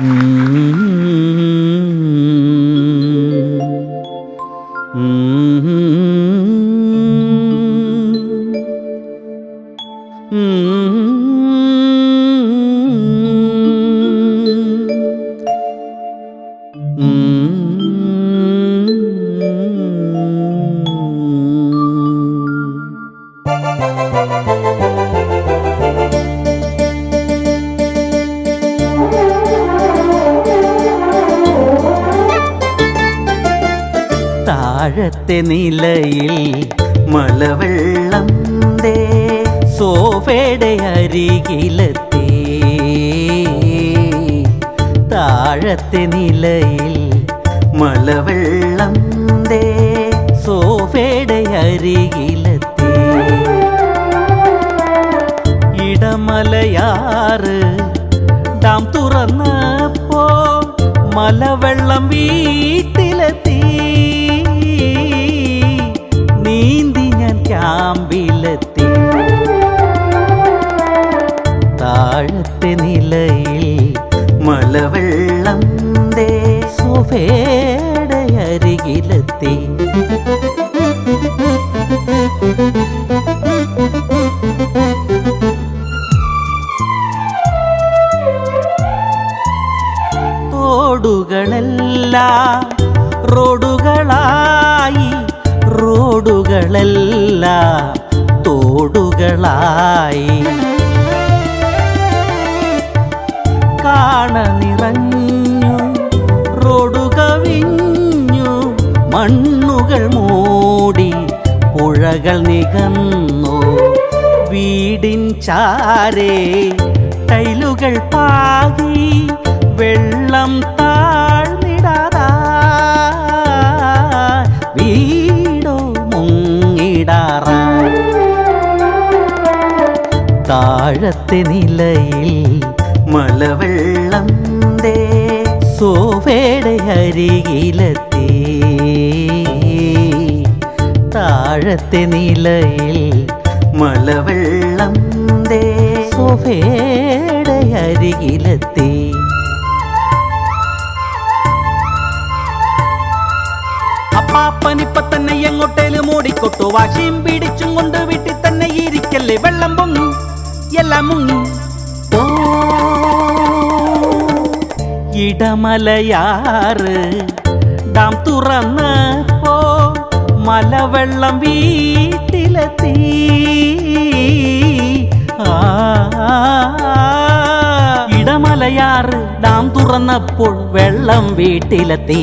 嗯。താഴത്തെ നിലയിൽ മലവെള്ളം ദേ സോഫയുടെ അരികിലെത്തി. താഴത്തെ നിലയിൽ മലവെള്ളം ദേ സോഫയുടെ അരികിലെത്തി. ഇടമലയാറ് ഡാം തുറന്നപ്പോ മലവെള്ളം വീട്ടിലെത്തി. സോഫയുടെ അരികിലെത്തി തോടുകളെല്ലാം റോഡുകളായി റോഡുകളെല്ലാം തോടുകളായി. കാണ പുഴകൾ നികന്നു. വീടിൻ ചാരേ ടൈലുകൾ പാകി വെള്ളം താഴ്ന്നിടാതാ. വീടോ മുങ്ങിടാറായി താഴത്തെ നിലയിൽ മലവെള്ളം സോവേടെ അരികിലെത്തി. താഴത്തെ നിലയിൽ മലവെള്ളം ദേ സോഫയുടെ അരികിലെത്തി. അപ്പാപ്പനിപ്പ തന്നെ എങ്ങോട്ടേലും ഓടിക്കൊട്ടു. വാശിയും പിടിച്ചും കൊണ്ട് വീട്ടിൽ തന്നെ ഇരിക്കല്ലേ വെള്ളം പൊങ്ങി. എല്ലാം മുങ്ങി. ഇടമലയാറ് ഡാം തുറന്നപ്പോ മലവെള്ളം വീട്ടിലെത്തി. ഇടമലയാറ് ഡാം തുറന്നപ്പോൾ വെള്ളം വീട്ടിലെത്തി.